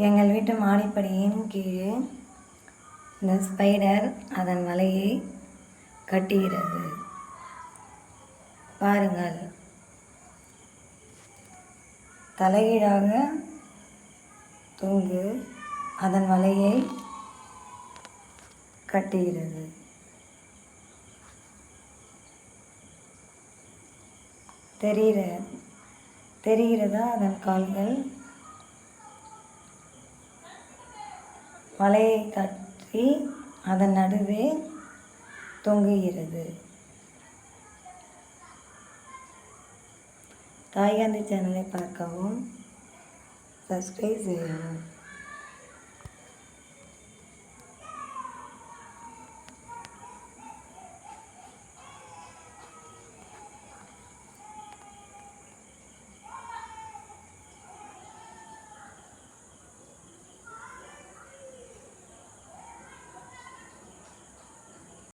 எங்கள் வீட்டு மாடிப்படியின் கீழே இந்த ஸ்பைடர் அதன் வலையை கட்டுகிறது. பாருங்கள். தலைகீழாக தொங்கு. அதன் வலையை கட்டுகிறது. தெரிகிற தெரிகிறதா அதன் கால்கள்? வலையை கட்டி அதன் நடுவே தொங்குகிறது. தாய்காந்தி சேனலை பார்க்கவும் சப்ஸ்கிரைப் செய்யவும்.